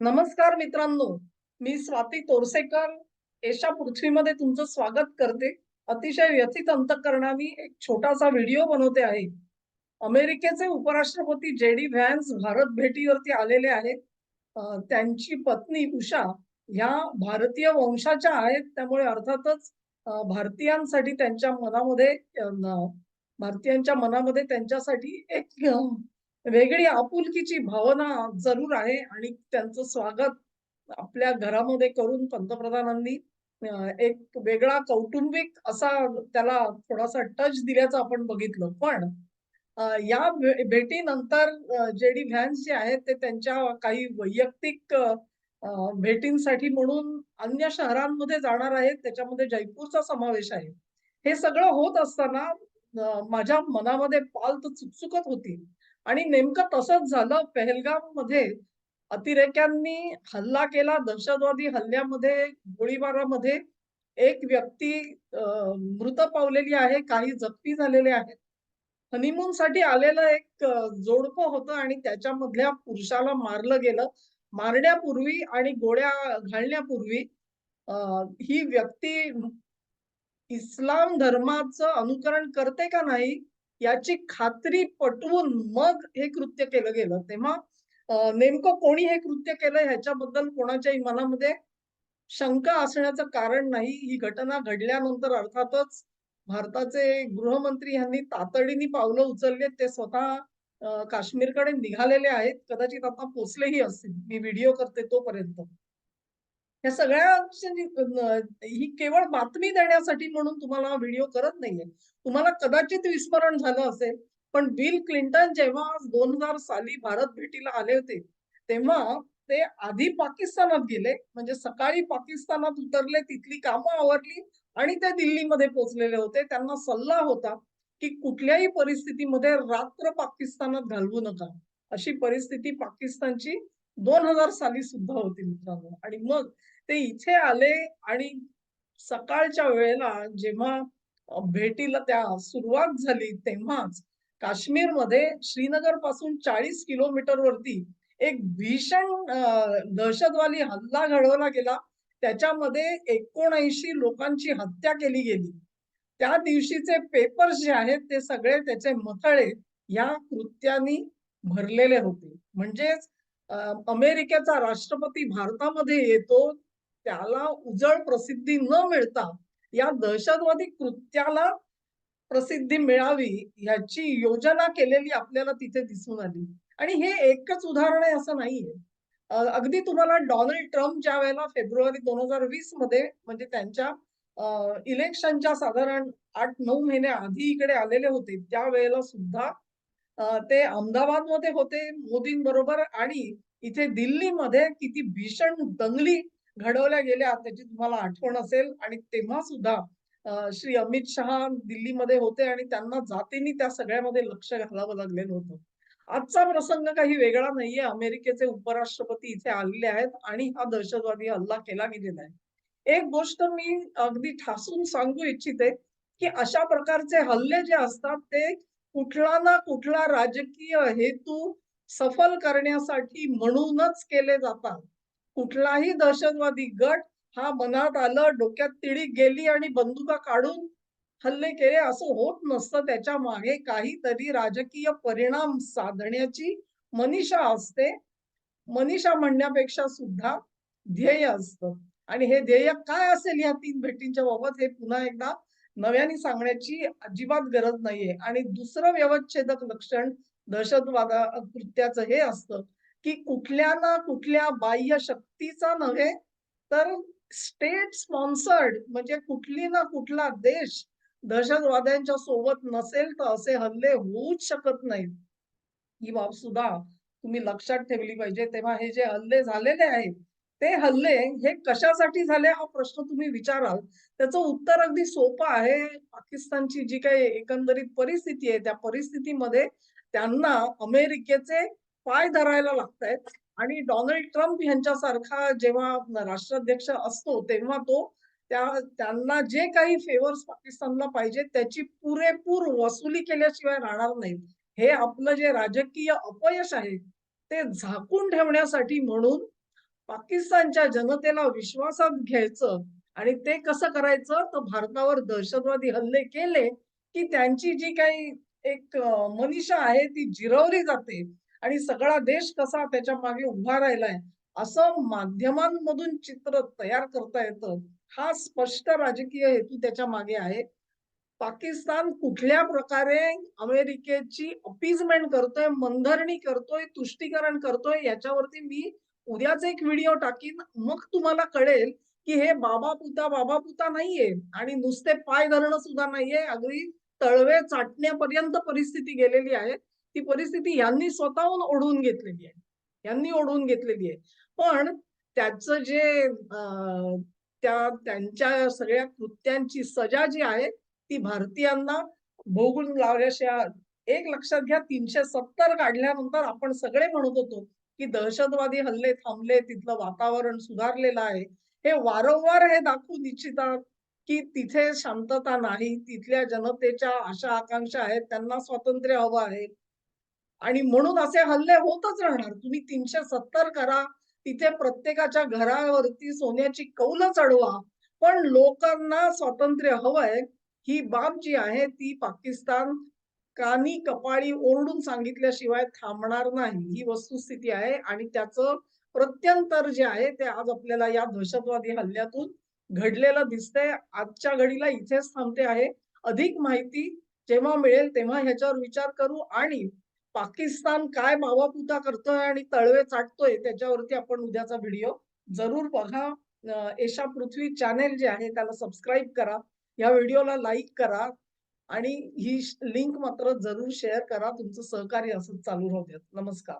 नमस्कार मित्रांनो मी स्वाती तोरसेकर. एशा पृथ्वीमध्ये तुमचं स्वागत करते. अतिशय व्यथित अंतकरणाने एक छोटासा व्हिडिओ बनवते आहे. अमेरिकेचे उपराष्ट्रपती जे डी व्हॅन्स भारत भेटीवरती आलेले आहेत. त्यांची पत्नी उषा ह्या भारतीय वंशाच्या आहेत. त्यामुळे अर्थातच भारतीयांसाठी त्यांच्या मनामध्ये भारतीयांच्या मनामध्ये त्यांच्यासाठी एक वेगळी आपुलकीची भावना जरूर आहे आणि त्यांचं स्वागत आपल्या घरामध्ये करून पंतप्रधानांनी एक वेगळा कौटुंबिक असा त्याला थोडासा टच दिल्याचं आपण बघितलं. पण या भेटीनंतर जे डी व्हॅन्स जे आहेत ते त्यांच्या काही वैयक्तिक भेटींसाठी म्हणून अन्य शहरांमध्ये जाणार आहेत. त्याच्यामध्ये जयपूरचा समावेश आहे. हे सगळं होत असताना माझ्या मनामध्ये पाल तर चुकचुकत होती. आणि नेमकं तसंच झालं पहलगाममध्ये अतिरेक्यांनी हल्ला केला. दहशतवादी हल्ल्यामध्ये गोळीबारामध्ये एक व्यक्ती मृत पावलेली आहे काही जखमी झालेले आहेत. हनीमून साठी आलेलं एक जोडपं होतं आणि त्याच्यामधल्या पुरुषाला मारलं गेलं. मारण्यापूर्वी आणि गोळ्या घालण्यापूर्वी ही व्यक्ती इस्लाम धर्माचं अनुकरण करते का नाही याची खात्री पटवून मग हे कृत्य केलं गेलं. तेव्हा नेमकं कोणी हे कृत्य केलं ह्याच्याबद्दल कोणाच्याही मनामध्ये शंका असण्याचं कारण नाही. ही घटना घडल्यानंतर अर्थातच भारताचे गृहमंत्री यांनी तातडीने पावलं उचलली. ते स्वतः काश्मीरकडे निघालेले आहेत. कदाचित आता पोचलेही असतील. मी व्हिडिओ करते तोपर्यंत. या सगळ्या ही केवळ बातमी देण्यासाठी म्हणून तुम्हाला व्हिडिओ करत नाहीये. तुम्हाला कदाचित विस्मरण झालं असेल पण बिल क्लिंटन जेव्हा दोन हजार साली भारत भेटीला आले होते तेव्हा ते आधी पाकिस्तानात गेले म्हणजे सकाळी पाकिस्तानात उतरले तिथली कामं आवरली आणि ते दिल्लीमध्ये पोहोचलेले होते. त्यांना सल्ला होता की कुठल्याही परिस्थितीमध्ये रात्र पाकिस्तानात घालवू नका. अशी परिस्थिती पाकिस्तानची दोन हजार साली सुद्धा होती मित्रांनो. आणि मग ते इथे आले आणि सकाळच्या वेळेला जेव्हा भेटीला त्या सुरुवात झाली तेव्हाच काश्मीरमध्ये श्रीनगरपासून चाळीस किलोमीटर वरती एक भीषण दहशतवादी हल्ला घडवला गेला. त्याच्यामध्ये एकोणऐंशी लोकांची हत्या केली गेली. त्या दिवशीचे पेपर्स जे आहेत ते सगळे त्याचे मथळे या कृत्यानी भरलेले होते. म्हणजेच अमेरिकेचा राष्ट्रपती भारतामध्ये येतो त्याला उजळ प्रसिद्धी न मिळता या दहशतवादी कृत्याला प्रसिद्धी मिळावी ह्याची योजना केलेली आपल्याला तिथे दिसून आली. आणि हे एकच उदाहरण आहे असं नाहीये. अगदी तुम्हाला डोनाल्ड ट्रम्प ज्या वेळेला फेब्रुवारी दोन हजार वीसमध्ये म्हणजे त्यांच्या इलेक्शनच्या साधारण आठ नऊ महिने आधी इकडे आलेले होते त्यावेळेला सुद्धा ते ते अहमदाबादमध्ये होते मोदींबरोबर आणि इथे दिल्लीमध्ये किती भीषण दंगली घडवल्या गेल्या त्याची तुम्हाला आठवण असेल. आणि तेव्हा सुद्धा श्री अमित शहा दिल्लीमध्ये होते आणि त्यांना जातीने त्या सगळ्यामध्ये लक्ष घालावं लागलेलं होतं आजचा प्रसंग काही वेगळा नाहीये. अमेरिकेचे उपराष्ट्रपती इथे आलेले आहेत आणि हा दहशतवादी हल्ला केला गेलेला आहे. एक गोष्ट मी अगदी ठासून सांगू इच्छिते की अशा प्रकारचे हल्ले जे असतात ते कुठला ना कुठला राजकीय हेतू सफल करण्यासाठी म्हणूनच केले जातात. कुठलाही दहशतवादी गट हा मनात आलं डोक्यात तिडी गेली आणि बंदुका काढून हल्ले केले असं होत नसतं. त्याच्यामागे काहीतरी राजकीय परिणाम साधण्याची मनीषा असते. मनीषा म्हणण्यापेक्षा सुद्धा ध्येय असतं. आणि हे ध्येय काय असेल या तीन भेटींच्या बाबत हे पुन्हा एकदा नव्याने सांगण्याची अजिबात गरज नाहीये. आणि दुसरं व्यवच्छेदक लक्षण दहशतवादा कृत्याचं हे असतं. की कुठल्या ना कुठल्या बाह्य शक्तीचा नव्हे तर स्टेट स्पॉन्सर्ड म्हणजे कुठली ना कुठला देश दहशतवाद्यांच्या सोबत नसेल तर असे हल्ले होऊच शकत नाहीत ही बाब सुद्धा तुम्ही लक्षात ठेवली पाहिजे. तेव्हा हे जे हल्ले झालेले आहेत ते हल्ले हे कशासाठी झाले हा प्रश्न तुम्ही विचाराल. त्याचं उत्तर अगदी सोपं आहे. पाकिस्तानची जी काही एकंदरीत परिस्थिती आहे त्या परिस्थितीमध्ये त्यांना अमेरिकेचे पाय धरायला लागतायत. आणि डोनाल्ड ट्रम्प यांच्यासारखा जेव्हा राष्ट्राध्यक्ष असतो तेव्हा तो त्या त्यांना जे काही फेवर्स पाकिस्तानला पाहिजे त्याची पुरेपूर वसुली केल्याशिवाय राहणार नाही. हे आपलं जे राजकीय अपयश आहे ते झाकून ठेवण्यासाठी म्हणून पाकिस्तानच्या जनतेला विश्वासात घ्यायचं आणि ते कसं करायचं तर भारतावर दहशतवादी हल्ले केले की त्यांची जी काही एक मनीषा आहे ती जिरवली जाते. आणि सगळा देश कसा त्याच्यामागे उभा राहिलाय असं माध्यमांमधून चित्र तयार करता येतं हा स्पष्ट राजकीय हेतू त्याच्यामागे आहे. पाकिस्तान कुठल्या प्रकारे अमेरिकेची अपीजमेंट करतोय मनधरणी करतोय तुष्टीकरण करतोय याच्यावरती मी उद्याच एक व्हिडिओ टाकीन मग तुम्हाला कळेल की हे बाबा पुता बाबा पुता नाहीये आणि नुसते पाय धरणं सुद्धा नाहीये अगदी तळवे चाटण्यापर्यंत परिस्थिती गेलेली आहे. ती परिस्थिती यांनी स्वतःहून ओढवून घेतलेली आहे. यांनी ओढवून घेतलेली आहे. पण त्याचं जे त्या त्यांच्या सगळ्या कृत्यांची सजा जी आहे ती भारतीयांना भोगून लावल्याशिवाय एक लक्षात घ्या तीनशे सत्तर काढल्यानंतर आपण सगळे म्हणत होतो की दहशतवादी हल्ले थांबले तिथलं वातावरण सुधारलेलं आहे. हे वारंवार हे दाखवून इच्छितात की तिथे शांतता नाही तिथल्या जनतेच्या आशा आकांक्षा आहेत त्यांना स्वातंत्र्य हवं आहे. आणि म्हणून असे हल्ले होतच राहणार. तुम्ही तीनशे सत्तर करा तिथे प्रत्येकाच्या घरावरती सोन्याची कौलं चढवा. पण लोकांना स्वातंत्र्य हवंय ही बाब जी आहे ती पाकिस्तान कानी कपाळी ओरडून सांगितल्याशिवाय थांबणार नाही. ही वस्तुस्थिती आहे आणि त्याचं प्रत्यंतर जे आहे ते आज आपल्याला या दहशतवादी हल्ल्यातून घडलेलं दिसतंय. आजच्या घडीला इथेच थांबते आहे. अधिक माहिती जेव्हा मिळेल तेव्हा ह्याच्यावर विचार करू आणि पाकिस्तान काय मावापुता करतोय आणि तळवे चाटतोय त्याच्यावरती आपण उद्याचा व्हिडिओ जरूर बघा. एशा पृथ्वी चॅनेल जे आहे त्याला सबस्क्राईब करा. या व्हिडिओला लाईक करा आणि ही लिंक मात्र जरूर शेअर करा. तुमचं सहकार्य असंच चालू राहू द्या नमस्कार.